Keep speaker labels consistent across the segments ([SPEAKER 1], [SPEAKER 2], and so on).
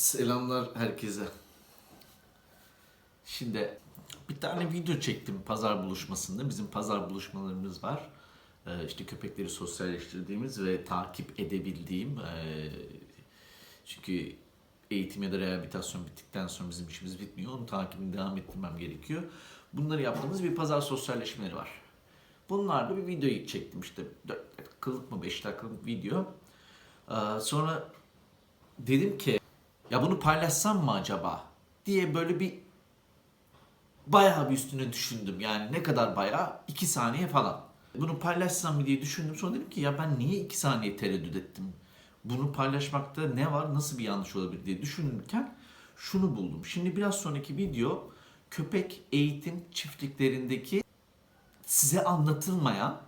[SPEAKER 1] Selamlar herkese. Şimdi bir tane video çektim pazar buluşmasında. Bizim pazar buluşmalarımız var. Ee, işte köpekleri sosyalleştirdiğimiz ve takip edebildiğim. ee, çünkü eğitim ya da rehabilitasyon bittikten sonra bizim işimiz bitmiyor. Onun takibini devam ettirmem gerekiyor. Bunları yaptığımız bir pazar sosyalleşmeleri var. Bunlarla bir videoyu çektim işte 4 dakikalık mı 5 dakikalık video. Ee, sonra dedim ki ya bunu paylaşsam mı acaba diye böyle bir bayağı bir üstüne düşündüm. Yani ne kadar bayağı? 2 saniye falan. Bunu paylaşsam mı diye düşündüm. Sonra dedim ki ya ben niye 2 saniye tereddüt ettim? Bunu paylaşmakta ne var? Nasıl bir yanlış olabilir diye düşünürken şunu buldum. Şimdi biraz sonraki video köpek eğitim çiftliklerindeki size anlatılmayan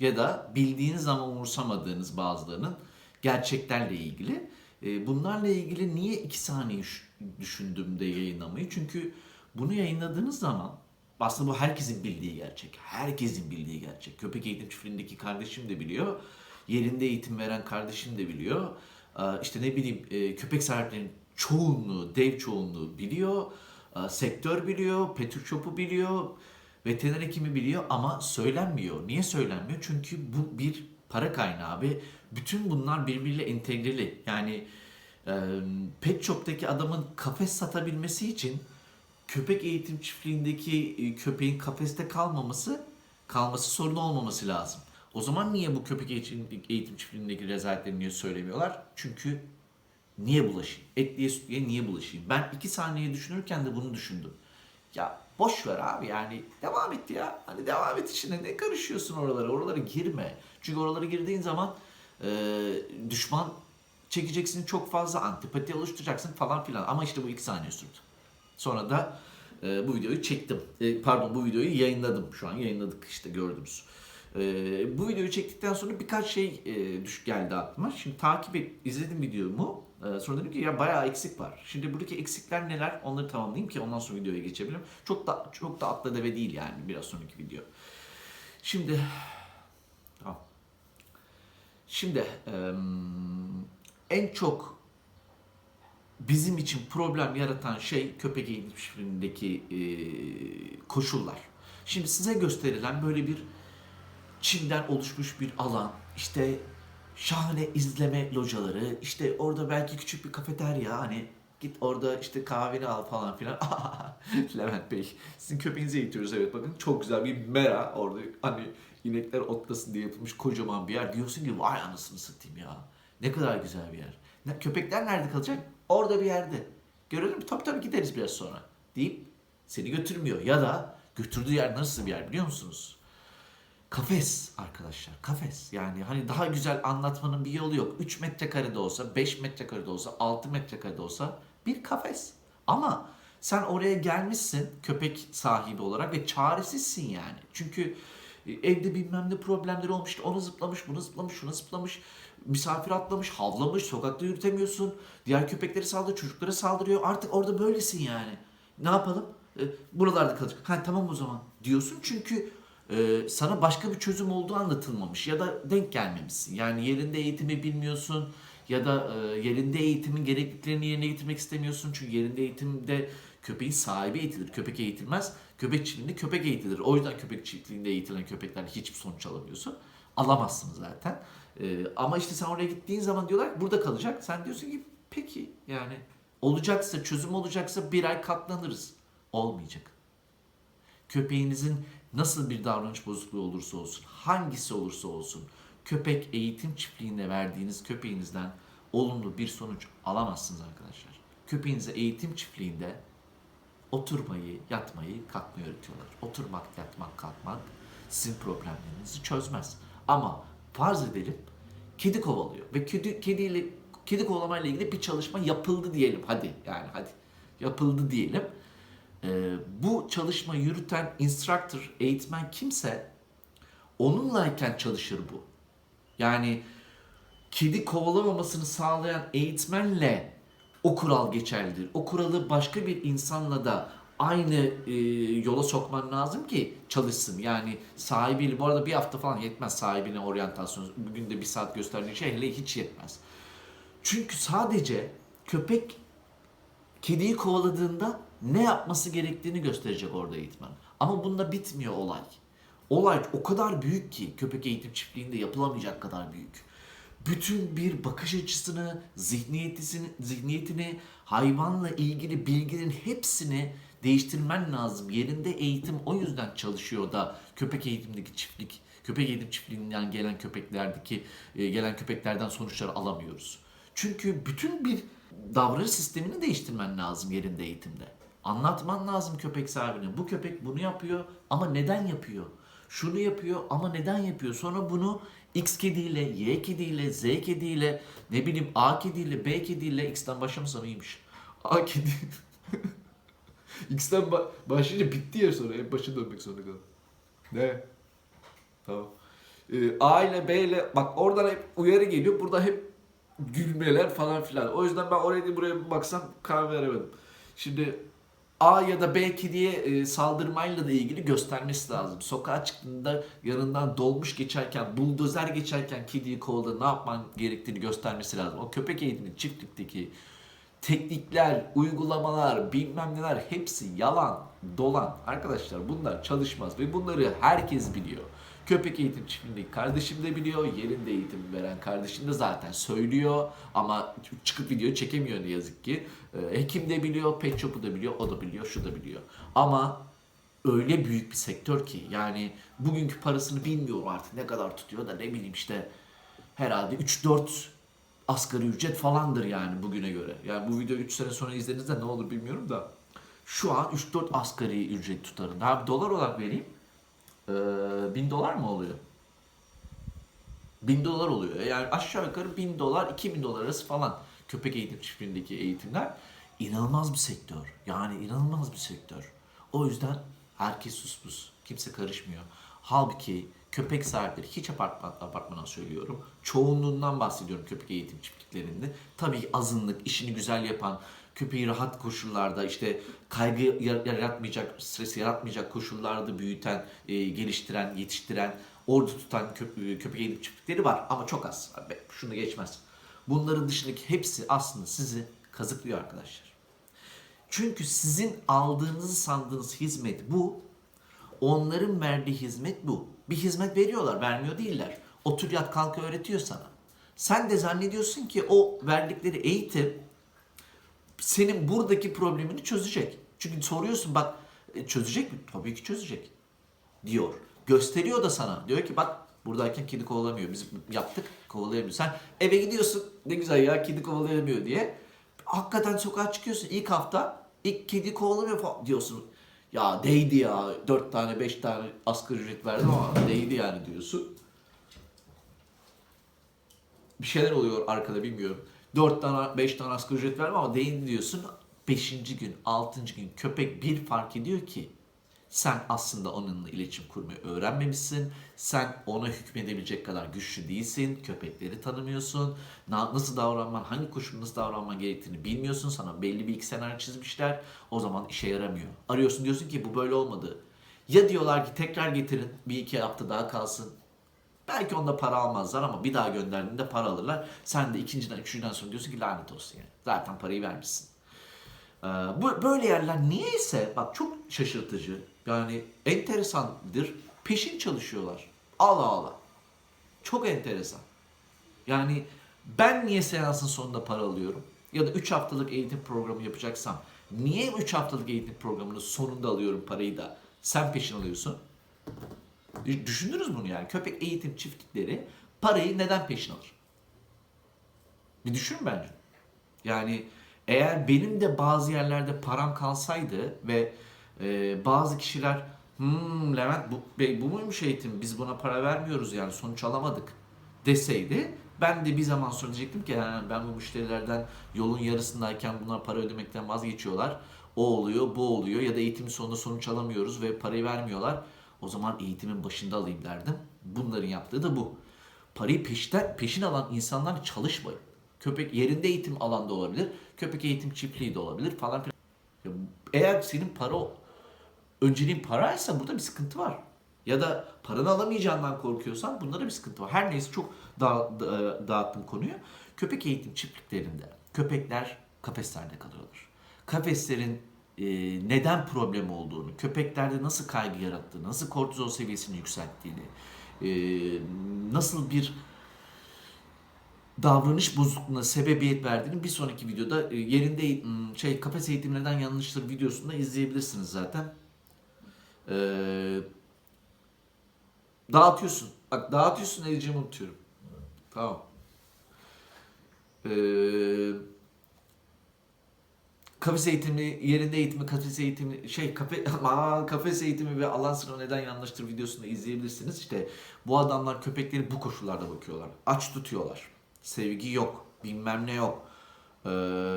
[SPEAKER 1] ya da bildiğiniz ama umursamadığınız bazılarının gerçeklerle ilgili. E, Bunlarla ilgili niye iki saniye düş- düşündüm de yayınlamayı? Çünkü bunu yayınladığınız zaman aslında bu herkesin bildiği gerçek. Herkesin bildiği gerçek. Köpek eğitim çiftliğindeki kardeşim de biliyor. Yerinde eğitim veren kardeşim de biliyor. E, İşte ne bileyim e, köpek sahiplerinin çoğunluğu, dev çoğunluğu biliyor. E, Sektör biliyor, pet shop'u biliyor. Veteriner hekimi biliyor ama söylenmiyor. Niye söylenmiyor? Çünkü bu bir para kaynağı ve bütün bunlar birbiriyle entegreli. Yani e, pet shop'taki adamın kafes satabilmesi için köpek eğitim çiftliğindeki e, köpeğin kafeste kalmaması kalması sorun olmaması lazım. O zaman niye bu köpek eğitim, eğitim çiftliğindeki rezaletleri niye söylemiyorlar? Çünkü niye bulaşayım? Etliye sütliye niye bulaşayım? Ben iki saniye düşünürken de bunu düşündüm. Ya boş ver abi yani devam et ya. Hani devam et işine ne karışıyorsun oralara? Oralara girme. Çünkü oralara girdiğin zaman e, düşman çekeceksin çok fazla antipati oluşturacaksın falan filan. Ama işte bu iki saniye sürdü. Sonra da e, bu videoyu çektim. E, pardon bu videoyu yayınladım. Şu an yayınladık işte gördünüz. E, bu videoyu çektikten sonra birkaç şey e, düş geldi aklıma. Şimdi takip et, izledim videomu. E, sonra dedim ki ya bayağı eksik var. Şimdi buradaki eksikler neler? Onları tamamlayayım ki ondan sonra videoya geçebilirim. Çok da çok da atla deve değil yani biraz sonraki video. Şimdi tamam. Şimdi en çok bizim için problem yaratan şey köpek eğitim çiftliğindeki e, koşullar. Şimdi size gösterilen böyle bir Çin'den oluşmuş bir alan, işte şahane izleme locaları, işte orada belki küçük bir kafeterya hani git orada işte kahveni al falan filan. Levent Bey sizin köpeğinizi eğitiyoruz evet bakın çok güzel bir mera orada hani inekler otlasın diye yapılmış kocaman bir yer. Diyorsun ki vay anasını satayım ya ne kadar güzel bir yer. Ne, köpekler nerede kalacak? Orada bir yerde. Görelim? Tabii tabii gideriz biraz sonra deyip seni götürmüyor. Ya da götürdüğü yer nasıl bir yer biliyor musunuz? Kafes arkadaşlar. Kafes. Yani hani daha güzel anlatmanın bir yolu yok. 3 metrekarede olsa, 5 metrekarede olsa, 6 metrekarede olsa bir kafes. Ama sen oraya gelmişsin köpek sahibi olarak ve çaresizsin yani. Çünkü e, evde bilmem ne problemleri olmuş. Onu zıplamış, bunu zıplamış, şunu zıplamış. Misafir atlamış, havlamış, sokakta yürütemiyorsun. Diğer köpekleri saldırıyor, çocuklara saldırıyor. Artık orada böylesin yani. Ne yapalım? E, buralarda kalacak. Ha tamam o zaman diyorsun çünkü e, sana başka bir çözüm olduğu anlatılmamış ya da denk gelmemişsin. Yani yerinde eğitimi bilmiyorsun ya da e, yerinde eğitimin gerekliliklerini yerine getirmek istemiyorsun. Çünkü yerinde eğitimde köpeğin sahibi eğitilir. Köpek eğitilmez. Köpek çiftliğinde köpek eğitilir. O yüzden köpek çiftliğinde eğitilen köpeklerle hiçbir sonuç alamıyorsun. Alamazsın zaten. E, ama işte sen oraya gittiğin zaman diyorlar ki burada kalacak. Sen diyorsun ki peki yani olacaksa çözüm olacaksa bir ay katlanırız. Olmayacak köpeğinizin nasıl bir davranış bozukluğu olursa olsun, hangisi olursa olsun, köpek eğitim çiftliğinde verdiğiniz köpeğinizden olumlu bir sonuç alamazsınız arkadaşlar. Köpeğinize eğitim çiftliğinde oturmayı, yatmayı, kalkmayı öğretiyorlar. Oturmak, yatmak, kalkmak sizin problemlerinizi çözmez. Ama farz edelim kedi kovalıyor ve kedi kediyle kedi kovalamayla ilgili bir çalışma yapıldı diyelim. Hadi yani hadi yapıldı diyelim. Ee, bu çalışmayı yürüten instructor, eğitmen kimse onunlayken çalışır bu. Yani kedi kovalamamasını sağlayan eğitmenle o kural geçerlidir. O kuralı başka bir insanla da aynı e, yola sokman lazım ki çalışsın. Yani sahibiyle bu arada bir hafta falan yetmez sahibine oryantasyon. Bugün de bir saat gösterdiği şey hele hiç yetmez. Çünkü sadece köpek kediyi kovaladığında ne yapması gerektiğini gösterecek orada eğitmen. Ama bunda bitmiyor olay. Olay o kadar büyük ki köpek eğitim çiftliğinde yapılamayacak kadar büyük. Bütün bir bakış açısını, zihniyetini, zihniyetini, hayvanla ilgili bilginin hepsini değiştirmen lazım. Yerinde eğitim o yüzden çalışıyor da köpek eğitimdeki çiftlik, köpek eğitim çiftliğinden gelen köpeklerdeki e, gelen köpeklerden sonuçları alamıyoruz. Çünkü bütün bir davranış sistemini değiştirmen lazım yerinde eğitimde. Anlatman lazım köpek sahibine. Bu köpek bunu yapıyor ama neden yapıyor? Şunu yapıyor ama neden yapıyor? Sonra bunu X kediyle, Y kediyle, Z kediyle, ne bileyim A kediyle, B kediyle, X'ten başlamasam iyiymiş. A kedi. X'ten ba- başlayınca bitti ya sonra. Hep başa dönmek zorunda kaldım. Ne? Tamam. Ee, A ile B ile bak oradan hep uyarı geliyor. Burada hep gülmeler falan filan. O yüzden ben oraya değil buraya baksam karar veremedim. Şimdi A ya da B kediye e, saldırmayla da ilgili göstermesi lazım. Sokağa çıktığında yanından dolmuş geçerken, buldozer geçerken kediyi kovaladı ne yapman gerektiğini göstermesi lazım. O köpek eğitimi çiftlikteki teknikler, uygulamalar, bilmem neler hepsi yalan, dolan. Arkadaşlar bunlar çalışmaz ve bunları herkes biliyor. Köpek eğitim çiftliğindeki kardeşim de biliyor, yerinde eğitim veren kardeşim de zaten söylüyor ama çıkıp video çekemiyor ne yazık ki. Ee, Hekim de biliyor, pet shop'u da biliyor, o da biliyor, şu da biliyor. Ama öyle büyük bir sektör ki yani bugünkü parasını bilmiyorum artık ne kadar tutuyor da ne bileyim işte herhalde 3-4 asgari ücret falandır yani bugüne göre. Yani bu videoyu 3 sene sonra izlediğinizde ne olur bilmiyorum da şu an 3-4 asgari ücret tutarında. Abi dolar olarak vereyim. Ee, 1000 dolar mı oluyor? 1000 dolar oluyor. Yani aşağı yukarı 1000 dolar 2000 dolar arası falan köpek eğitim çiftliğindeki eğitimler inanılmaz bir sektör. Yani inanılmaz bir sektör. O yüzden herkes sus pus. Kimse karışmıyor. Halbuki köpek sahipleri hiç apartman, apartmana söylüyorum. Çoğunluğundan bahsediyorum köpek eğitim çiftliklerinde. Tabii azınlık, işini güzel yapan, köpeği rahat koşullarda işte kaygı yar- yaratmayacak, stres yaratmayacak koşullarda büyüten, e, geliştiren, yetiştiren, orada tutan köp- köpek eğitim çiftlikleri var ama çok az. Şunu geçmez. Bunların dışındaki hepsi aslında sizi kazıklıyor arkadaşlar. Çünkü sizin aldığınızı sandığınız hizmet bu. Onların verdiği hizmet bu. Bir hizmet veriyorlar, vermiyor değiller. Otur yat kalk öğretiyor sana. Sen de zannediyorsun ki o verdikleri eğitim senin buradaki problemini çözecek. Çünkü soruyorsun bak e, çözecek mi? Tabii ki çözecek diyor. Gösteriyor da sana. Diyor ki bak buradayken kedi kovalamıyor. Biz yaptık kovalayamıyor. Sen eve gidiyorsun ne güzel ya kedi kovalayamıyor diye. Hakikaten sokağa çıkıyorsun ilk hafta ilk kedi kovalamıyor falan diyorsun. Ya değdi ya. Dört tane beş tane asgari ücret verdim ama değdi yani diyorsun. Bir şeyler oluyor arkada bilmiyorum. Dört tane beş tane asgari ücret verdim ama değdi diyorsun. Beşinci gün, altıncı gün köpek bir fark ediyor ki sen aslında onunla iletişim kurmayı öğrenmemişsin. Sen ona hükmedebilecek kadar güçlü değilsin. Köpekleri tanımıyorsun. Na- Nasıl davranman, hangi koşulda nasıl davranman gerektiğini bilmiyorsun. Sana belli bir iki senaryo çizmişler. O zaman işe yaramıyor. Arıyorsun diyorsun ki bu böyle olmadı. Ya diyorlar ki tekrar getirin bir iki hafta daha kalsın. Belki onda para almazlar ama bir daha gönderdiğinde para alırlar. Sen de ikinciden, üçüncüden sonra diyorsun ki lanet olsun yani. Zaten parayı vermişsin. Ee, bu böyle yerler niyeyse bak çok şaşırtıcı. Yani enteresandır. Peşin çalışıyorlar. Ala ala. Çok enteresan. Yani ben niye seansın sonunda para alıyorum? Ya da 3 haftalık eğitim programı yapacaksam niye 3 haftalık eğitim programının sonunda alıyorum parayı da sen peşin alıyorsun? Düş- Düşündünüz bunu yani. Köpek eğitim çiftlikleri parayı neden peşin alır? Bir düşün bence. Yani eğer benim de bazı yerlerde param kalsaydı ve e, bazı kişiler hmm, Levent bu, Bey bu muymuş eğitim biz buna para vermiyoruz yani sonuç alamadık deseydi ben de bir zaman sonra diyecektim ki "Ha, ben bu müşterilerden yolun yarısındayken bunlar para ödemekten vazgeçiyorlar. O oluyor bu oluyor ya da eğitimin sonunda sonuç alamıyoruz ve parayı vermiyorlar. O zaman eğitimin başında alayım derdim. Bunların yaptığı da bu. Parayı peşten, peşin alan insanlar çalışmayın. Köpek yerinde eğitim alanda olabilir. Köpek eğitim çiftliği de olabilir falan filan. Eğer senin para önceliğin paraysa burada bir sıkıntı var. Ya da paranı alamayacağından korkuyorsan bunda da bir sıkıntı var. Her neyse çok da, da- dağıttım konuyu. Köpek eğitim çiftliklerinde köpekler kafeslerde kalıyorlar. Kafeslerin e, neden problem olduğunu, köpeklerde nasıl kaygı yarattığını, nasıl kortizol seviyesini yükselttiğini, e, nasıl bir davranış bozukluğuna sebebiyet verdiğini bir sonraki videoda e, yerinde şey kafes eğitimi neden yanlıştır videosunda izleyebilirsiniz zaten. Ee, dağıtıyorsun. Bak dağıtıyorsun ne diyeceğimi unutuyorum. Tamam. Ee, kafes eğitimi, yerinde eğitimi, kafes eğitimi, şey kafe, aman, kafes eğitimi ve alan sınırı neden yanlıştır videosunu izleyebilirsiniz. İşte bu adamlar köpekleri bu koşullarda bakıyorlar. Aç tutuyorlar. Sevgi yok. Bilmem ne yok. Ee,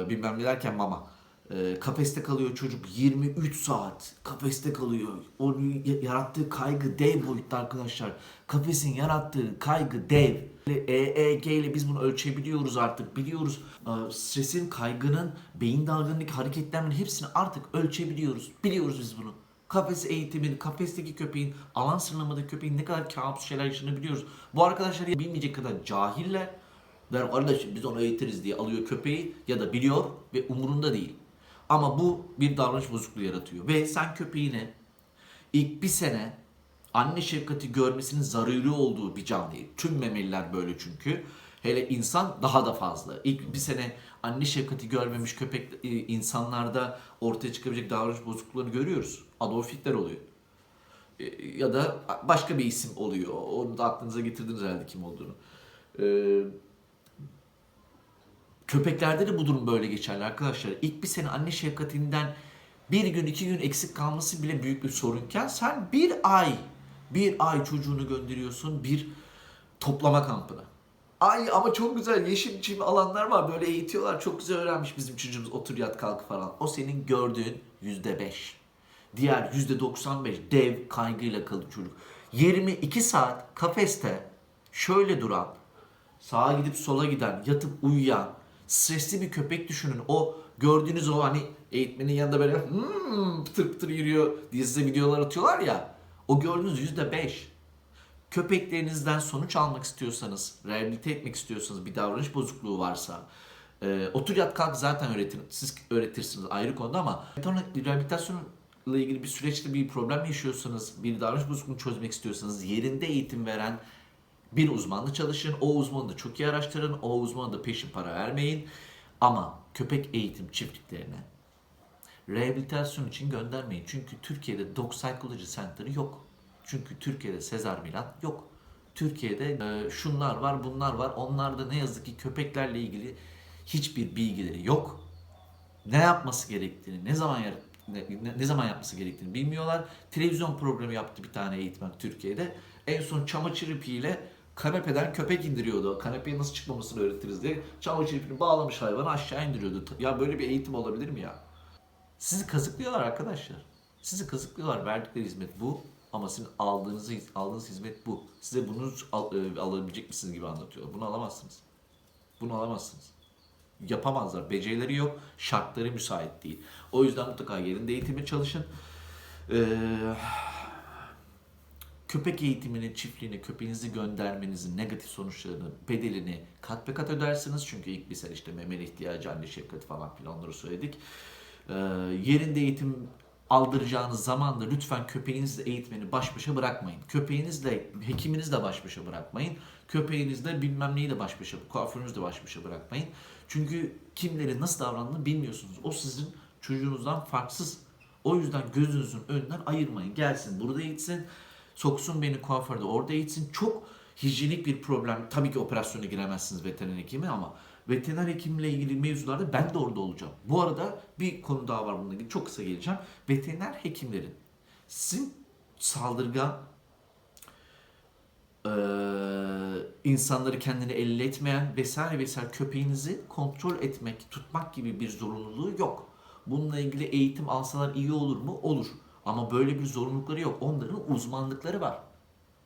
[SPEAKER 1] bilmem ne derken mama. Ee, kafeste kalıyor çocuk 23 saat kafeste kalıyor. Onun yarattığı kaygı dev boyutta arkadaşlar. Kafesin yarattığı kaygı dev. EEG ile biz bunu ölçebiliyoruz artık. Biliyoruz Ee, stresin, kaygının, beyin dalgınlık hareketlerinin hepsini artık ölçebiliyoruz. Biliyoruz biz bunu. Kafes eğitimin, kafesteki köpeğin, alan sınırlamadaki köpeğin ne kadar kabus şeyler yaşadığını biliyoruz. Bu arkadaşlar ya bilmeyecek kadar cahiller. Der kardeşim biz onu eğitiriz diye alıyor köpeği ya da biliyor ve umurunda değil. Ama bu bir davranış bozukluğu yaratıyor. Ve sen köpeğine ilk bir sene anne şefkati görmesinin zaruri olduğu bir can. Tüm memeliler böyle çünkü. Hele insan daha da fazla. İlk bir sene anne şefkati görmemiş köpek e, insanlarda ortaya çıkabilecek davranış bozukluklarını görüyoruz. Adolf Hitler oluyor. E, Ya da başka bir isim oluyor. Onu da aklınıza getirdiniz herhalde kim olduğunu. Ee, Köpeklerde de bu durum böyle geçerli arkadaşlar. İlk bir sene anne şefkatinden bir gün iki gün eksik kalması bile büyük bir sorunken sen bir ay bir ay çocuğunu gönderiyorsun bir toplama kampına. Ay ama çok güzel yeşil çim alanlar var böyle eğitiyorlar çok güzel öğrenmiş bizim çocuğumuz otur yat kalk falan. O senin gördüğün yüzde beş. Diğer yüzde 95 dev kaygıyla kalıyor çocuk. 22 saat kafeste şöyle duran sağa gidip sola giden, yatıp uyuyan, stresli bir köpek düşünün. O gördüğünüz o hani eğitmenin yanında böyle hmm, pıtır pıtır yürüyor diye size videolar atıyorlar ya. O gördüğünüz yüzde beş. Köpeklerinizden sonuç almak istiyorsanız, rehabilite etmek istiyorsanız, bir davranış bozukluğu varsa, e, otur yat kalk zaten öğretin, siz öğretirsiniz ayrı konuda ama rehabilitasyonla ilgili bir süreçte bir problem yaşıyorsanız, bir davranış bozukluğunu çözmek istiyorsanız, yerinde eğitim veren bir uzmanla çalışın. O uzmanı da çok iyi araştırın. O uzmanı da peşin para vermeyin. Ama köpek eğitim çiftliklerine rehabilitasyon için göndermeyin. Çünkü Türkiye'de Dog Psychology Center'ı yok. Çünkü Türkiye'de Sezar Milan yok. Türkiye'de e, şunlar var, bunlar var. Onlarda ne yazık ki köpeklerle ilgili hiçbir bilgileri yok. Ne yapması gerektiğini, ne zaman ne- ne zaman yapması gerektiğini bilmiyorlar. Televizyon programı yaptı bir tane eğitmen Türkiye'de. En son çamaşır ipiyle kanepeden köpek indiriyordu. Kanepeye nasıl çıkmamasını öğretiriz diye. Çamaşır ipini bağlamış hayvanı aşağı indiriyordu. Ya böyle bir eğitim olabilir mi ya? Sizi kazıklıyorlar arkadaşlar. Sizi kazıklıyorlar. Verdikleri hizmet bu. Ama sizin aldığınız, aldığınız hizmet bu. Size bunu al, e, alabilecek misiniz gibi anlatıyorlar. Bunu alamazsınız. Bunu alamazsınız. Yapamazlar. Becerileri yok. Şartları müsait değil. O yüzden mutlaka yerinde eğitime çalışın. Ee, köpek eğitiminin çiftliğine köpeğinizi göndermenizin negatif sonuçlarını, bedelini kat be kat ödersiniz. Çünkü ilk bir sene işte memeli ihtiyacı, anne şefkati falan filan onları söyledik. Ee, yerinde eğitim aldıracağınız zaman da lütfen köpeğinizle eğitmeni baş başa bırakmayın. Köpeğinizle, hekiminizle baş başa bırakmayın. Köpeğinizle bilmem neyi de baş başa, kuaförünüzle baş başa bırakmayın. Çünkü kimlerin nasıl davrandığını bilmiyorsunuz. O sizin çocuğunuzdan farksız. O yüzden gözünüzün önünden ayırmayın. Gelsin burada eğitsin. Soksun beni kuaförde orada eğitsin. Çok hijyenik bir problem. Tabii ki operasyona giremezsiniz veteriner hekimi ama veteriner hekimle ilgili mevzularda ben de orada olacağım. Bu arada bir konu daha var bununla ilgili. Çok kısa geleceğim. Veteriner hekimlerin sizin saldırgan eee, insanları kendini elle etmeyen vesaire vesaire köpeğinizi kontrol etmek, tutmak gibi bir zorunluluğu yok. Bununla ilgili eğitim alsalar iyi olur mu? Olur. Ama böyle bir zorunlulukları yok. Onların uzmanlıkları var.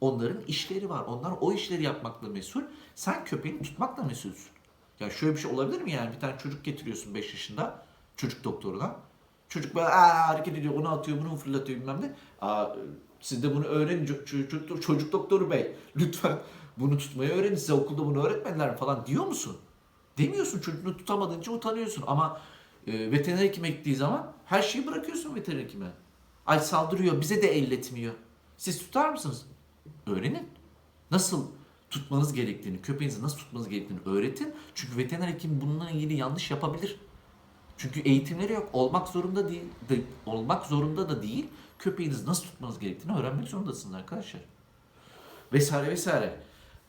[SPEAKER 1] Onların işleri var. Onlar o işleri yapmakla mesul. Sen köpeğini tutmakla mesulsün. Ya şöyle bir şey olabilir mi yani? Bir tane çocuk getiriyorsun 5 yaşında çocuk doktoruna. Çocuk böyle hareket ediyor, onu atıyor, bunu fırlatıyor bilmem ne. Aa, siz de bunu öğrenin ço- çocuk, çocuk doktoru bey. Lütfen bunu tutmayı öğrenin. Size okulda bunu öğretmediler mi falan diyor musun? Demiyorsun çocuğunu tutamadığınca utanıyorsun ama e, veteriner hekime gittiği zaman her şeyi bırakıyorsun veteriner hekime. Ay saldırıyor bize de elletmiyor. Siz tutar mısınız? Öğrenin. Nasıl tutmanız gerektiğini, köpeğinizi nasıl tutmanız gerektiğini öğretin. Çünkü veteriner hekim bununla ilgili yanlış yapabilir. Çünkü eğitimleri yok. Olmak zorunda değil, de, olmak zorunda da değil. Köpeğinizi nasıl tutmanız gerektiğini öğrenmek zorundasınız arkadaşlar. Vesaire vesaire.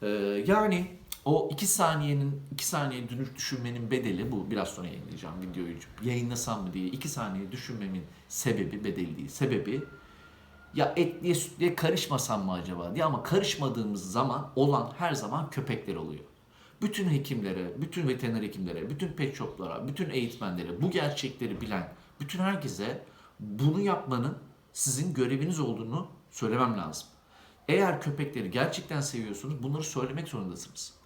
[SPEAKER 1] Ee, yani o iki saniyenin, iki saniye dönüş düşünmenin bedeli bu. Biraz sonra yayınlayacağım videoyu. Yayınlasam mı diye. iki saniye düşünmemin sebebi, bedeli değil. Sebebi ya etliye sütliye karışmasam mı acaba diye ama karışmadığımız zaman olan her zaman köpekler oluyor. Bütün hekimlere, bütün veteriner hekimlere, bütün pet shoplara, bütün eğitmenlere bu gerçekleri bilen bütün herkese bunu yapmanın sizin göreviniz olduğunu söylemem lazım. Eğer köpekleri gerçekten seviyorsunuz bunları söylemek zorundasınız.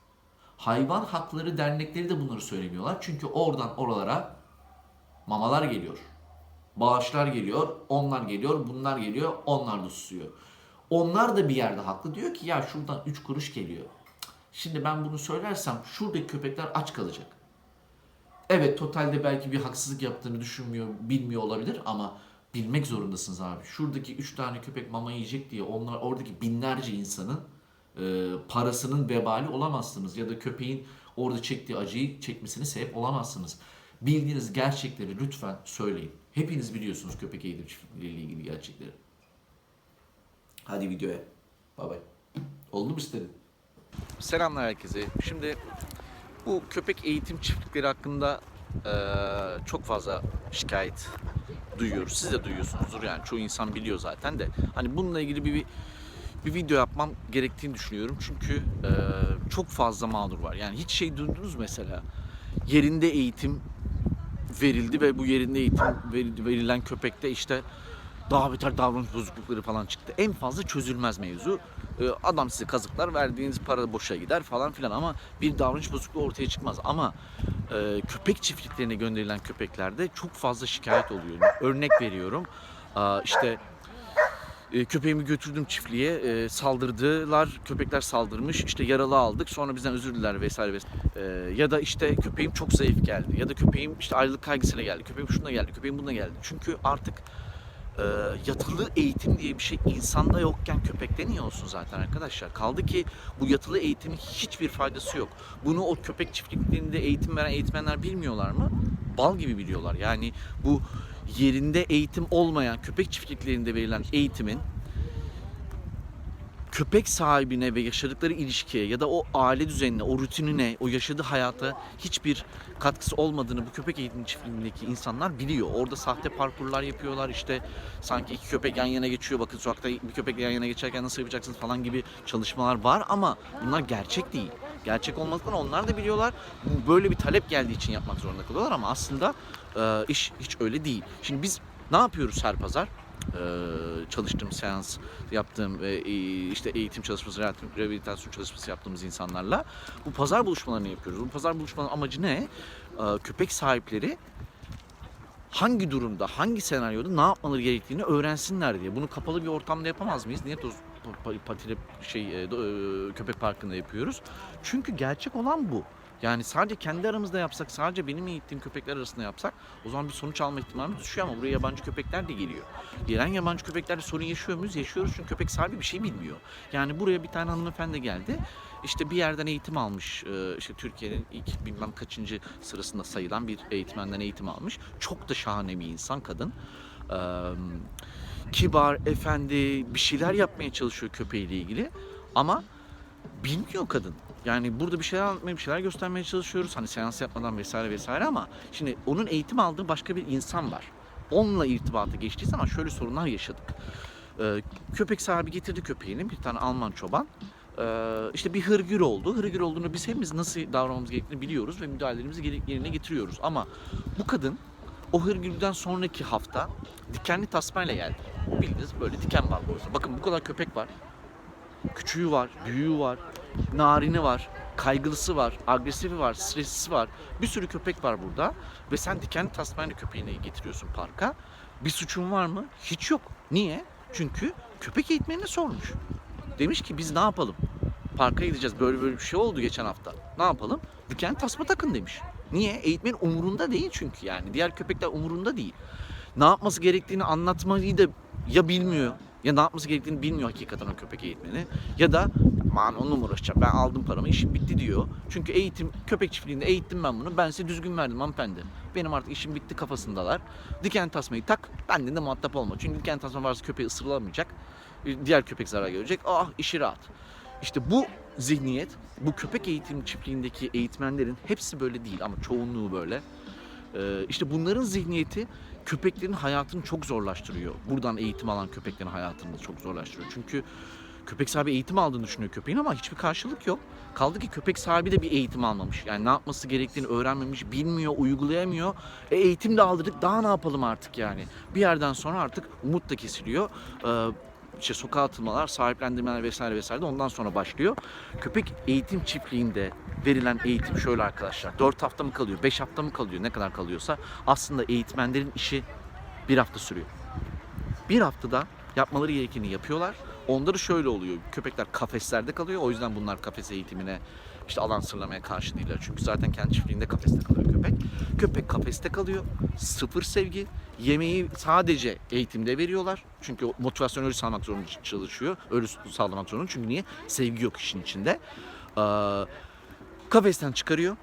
[SPEAKER 1] Hayvan hakları dernekleri de bunları söylemiyorlar. Çünkü oradan oralara mamalar geliyor. Bağışlar geliyor, onlar geliyor, bunlar geliyor, onlar da susuyor. Onlar da bir yerde haklı. Diyor ki ya şuradan 3 kuruş geliyor. Şimdi ben bunu söylersem şuradaki köpekler aç kalacak. Evet totalde belki bir haksızlık yaptığını düşünmüyor, bilmiyor olabilir ama bilmek zorundasınız abi. Şuradaki 3 tane köpek mama yiyecek diye onlar oradaki binlerce insanın e, parasının vebali olamazsınız. Ya da köpeğin orada çektiği acıyı çekmesine sebep olamazsınız. Bildiğiniz gerçekleri lütfen söyleyin. Hepiniz biliyorsunuz köpek eğitim çiftliğiyle ilgili gerçekleri. Hadi videoya. Bay bay. Oldu mu istedin?
[SPEAKER 2] Selamlar herkese. Şimdi bu köpek eğitim çiftlikleri hakkında eee, çok fazla şikayet duyuyoruz. Siz de duyuyorsunuzdur yani çoğu insan biliyor zaten de. Hani bununla ilgili bir, bir bir video yapmam gerektiğini düşünüyorum. Çünkü eee, çok fazla mağdur var. Yani hiç şey duydunuz mesela. Yerinde eğitim verildi ve bu yerinde eğitim verildi, verilen köpekte işte daha beter davranış bozuklukları falan çıktı. En fazla çözülmez mevzu. Adam size kazıklar, verdiğiniz para boşa gider falan filan ama bir davranış bozukluğu ortaya çıkmaz. Ama e, köpek çiftliklerine gönderilen köpeklerde çok fazla şikayet oluyor. Örnek veriyorum. Aa, işte e, köpeğimi götürdüm çiftliğe. E, saldırdılar köpekler saldırmış. İşte yaralı aldık sonra bizden özür diler vesaire vesaire. E, ya da işte köpeğim çok zayıf geldi ya da köpeğim işte ayrılık kaygısıyla geldi köpeğim şuna geldi köpeğim buna geldi. Çünkü artık e, yatılı eğitim diye bir şey insanda yokken köpekte niye olsun zaten arkadaşlar. Kaldı ki bu yatılı eğitimin hiçbir faydası yok. Bunu o köpek çiftliklerinde eğitim veren eğitmenler bilmiyorlar mı? Bal gibi biliyorlar. Yani bu yerinde eğitim olmayan köpek çiftliklerinde verilen eğitimin köpek sahibine ve yaşadıkları ilişkiye ya da o aile düzenine, o rutinine, o yaşadığı hayata hiçbir katkısı olmadığını bu köpek eğitim çiftliğindeki insanlar biliyor. Orada sahte parkurlar yapıyorlar işte sanki iki köpek yan yana geçiyor bakın sokakta bir köpek yan yana geçerken nasıl yapacaksınız falan gibi çalışmalar var ama bunlar gerçek değil. Gerçek olmadıklarını onlar da biliyorlar. Bu Böyle bir talep geldiği için yapmak zorunda kalıyorlar ama aslında e, iş hiç öyle değil. Şimdi biz ne yapıyoruz her pazar? e, çalıştığım seans yaptığım ve e, işte eğitim çalışması, rehabilitasyon- çalışması yaptığımız insanlarla bu pazar buluşmalarını yapıyoruz. Bu pazar buluşmalarının amacı ne? E, köpek sahipleri hangi durumda, hangi senaryoda ne yapmaları gerektiğini öğrensinler diye. Bunu kapalı bir ortamda yapamaz mıyız? Niye toz pa- pa- patile şey e, e, köpek parkında yapıyoruz? Çünkü gerçek olan bu. Yani sadece kendi aramızda yapsak, sadece benim eğittiğim köpekler arasında yapsak o zaman bir sonuç alma ihtimalimiz düşüyor ama buraya yabancı köpekler de geliyor. Gelen yabancı köpeklerle sorun yaşıyor muyuz? Yaşıyoruz çünkü köpek sahibi bir şey bilmiyor. Yani buraya bir tane hanımefendi geldi. İşte bir yerden eğitim almış. Ee, işte Türkiye'nin ilk bilmem kaçıncı sırasında sayılan bir eğitmenden eğitim almış. Çok da şahane bir insan kadın. Kibar, efendi bir şeyler yapmaya çalışıyor köpeğiyle ilgili. Ama bilmiyor kadın. Yani burada bir şeyler anlatmaya, bir şeyler göstermeye çalışıyoruz. Hani seans yapmadan vesaire vesaire ama şimdi onun eğitim aldığı başka bir insan var. Onunla irtibata geçtiği zaman şöyle sorunlar yaşadık. Ee, köpek sahibi getirdi köpeğini, bir tane Alman çoban. Ee, işte bir hırgür oldu. Hırgür olduğunu biz hepimiz nasıl davranmamız gerektiğini biliyoruz ve müdahalelerimizi yerine getiriyoruz. Ama bu kadın o hırgürden sonraki hafta dikenli tasmayla geldi. Bildiğiniz böyle diken var burada. Bakın bu kadar köpek var. Küçüğü var, büyüğü var, narini var, kaygılısı var, agresifi var, streslisi var. Bir sürü köpek var burada ve sen dikenli tasmayla köpeğini getiriyorsun parka. Bir suçun var mı? Hiç yok. Niye? Çünkü köpek eğitmenine sormuş. Demiş ki biz ne yapalım? parka gideceğiz. Böyle böyle bir şey oldu geçen hafta. Ne yapalım? Diken tasma takın demiş. Niye? Eğitmenin umurunda değil çünkü yani. Diğer köpekler umurunda değil. Ne yapması gerektiğini anlatmayı da ya bilmiyor ya ne yapması gerektiğini bilmiyor hakikaten o köpek eğitmeni. Ya da aman onunla mı uğraşacağım ben aldım paramı işim bitti diyor. Çünkü eğitim köpek çiftliğinde eğittim ben bunu ben size düzgün verdim hanımefendi. Benim artık işim bitti kafasındalar. Diken tasmayı tak benden de muhatap olma. Çünkü diken tasma varsa köpeği ısırılamayacak. Diğer köpek zarar görecek. Ah işi rahat. İşte bu zihniyet, bu köpek eğitim çiftliğindeki eğitmenlerin hepsi böyle değil ama çoğunluğu böyle. Ee, işte bunların zihniyeti köpeklerin hayatını çok zorlaştırıyor. Buradan eğitim alan köpeklerin hayatını çok zorlaştırıyor. Çünkü köpek sahibi eğitim aldığını düşünüyor köpeğin ama hiçbir karşılık yok. Kaldı ki köpek sahibi de bir eğitim almamış. Yani ne yapması gerektiğini öğrenmemiş, bilmiyor, uygulayamıyor. E, eğitim de aldırdık daha ne yapalım artık yani. Bir yerden sonra artık umut da kesiliyor. Ee, işte sokağa atılmalar, sahiplendirmeler vesaire vesaire de ondan sonra başlıyor. Köpek eğitim çiftliğinde verilen eğitim şöyle arkadaşlar. 4 hafta mı kalıyor, 5 hafta mı kalıyor, ne kadar kalıyorsa aslında eğitmenlerin işi bir hafta sürüyor. Bir haftada yapmaları gerekeni yapıyorlar. Onları şöyle oluyor. Köpekler kafeslerde kalıyor. O yüzden bunlar kafes eğitimine işte alan sırlamaya karşı değiller. Çünkü zaten kendi çiftliğinde kafeste kalıyor köpek. Köpek kafeste kalıyor. Sıfır sevgi. Yemeği sadece eğitimde veriyorlar. Çünkü motivasyon öyle sağlamak zorunda çalışıyor. Öyle sağlamak zorunda. Çünkü niye? Sevgi yok işin içinde. Ee, kafesten çıkarıyor.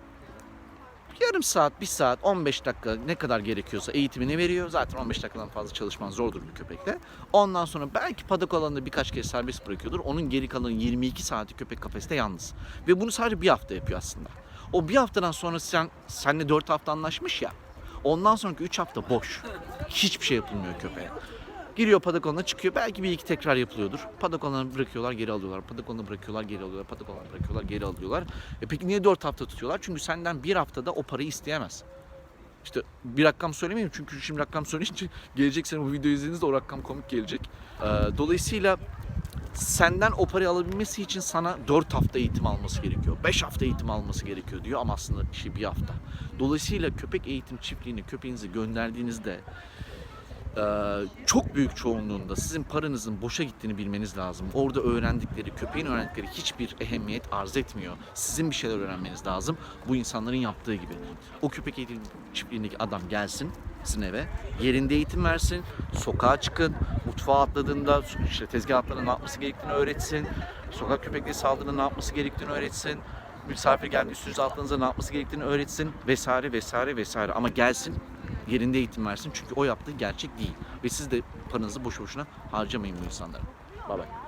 [SPEAKER 2] Yarım saat, bir saat, 15 dakika ne kadar gerekiyorsa eğitimini veriyor. Zaten 15 dakikadan fazla çalışman zordur bir köpekle. Ondan sonra belki padak alanında birkaç kez serbest bırakıyordur. Onun geri kalan 22 saati köpek kafeste yalnız. Ve bunu sadece bir hafta yapıyor aslında. O bir haftadan sonra sen seninle 4 hafta anlaşmış ya. Ondan sonraki 3 hafta boş. Hiçbir şey yapılmıyor köpeğe. Giriyor padak alanına çıkıyor. Belki bir iki tekrar yapılıyordur. Padak alanına bırakıyorlar geri alıyorlar. Padak alanına bırakıyorlar geri alıyorlar. Padak alanına bırakıyorlar geri alıyorlar. E peki niye 4 hafta tutuyorlar? Çünkü senden bir haftada o parayı isteyemez. İşte bir rakam söylemeyeyim çünkü şimdi rakam söyleyince gelecek sene bu videoyu izlediğinizde o rakam komik gelecek. Ee, dolayısıyla senden o parayı alabilmesi için sana 4 hafta eğitim alması gerekiyor. 5 hafta eğitim alması gerekiyor diyor ama aslında işi bir hafta. Dolayısıyla köpek eğitim çiftliğine köpeğinizi gönderdiğinizde çok büyük çoğunluğunda sizin paranızın boşa gittiğini bilmeniz lazım. Orada öğrendikleri, köpeğin öğrendikleri hiçbir ehemmiyet arz etmiyor. Sizin bir şeyler öğrenmeniz lazım. Bu insanların yaptığı gibi. O köpek eğitim çiftliğindeki adam gelsin sizin eve, yerinde eğitim versin, sokağa çıkın, mutfağa atladığında işte tezgah atlarında ne yapması gerektiğini öğretsin, sokak köpekleri saldırında ne yapması gerektiğini öğretsin, misafir geldi üstünüze atlığınıza ne yapması gerektiğini öğretsin vesaire vesaire vesaire ama gelsin yerinde eğitim versin çünkü o yaptığı gerçek değil ve siz de paranızı boşu boşuna harcamayın bu insanlara. Bye bye.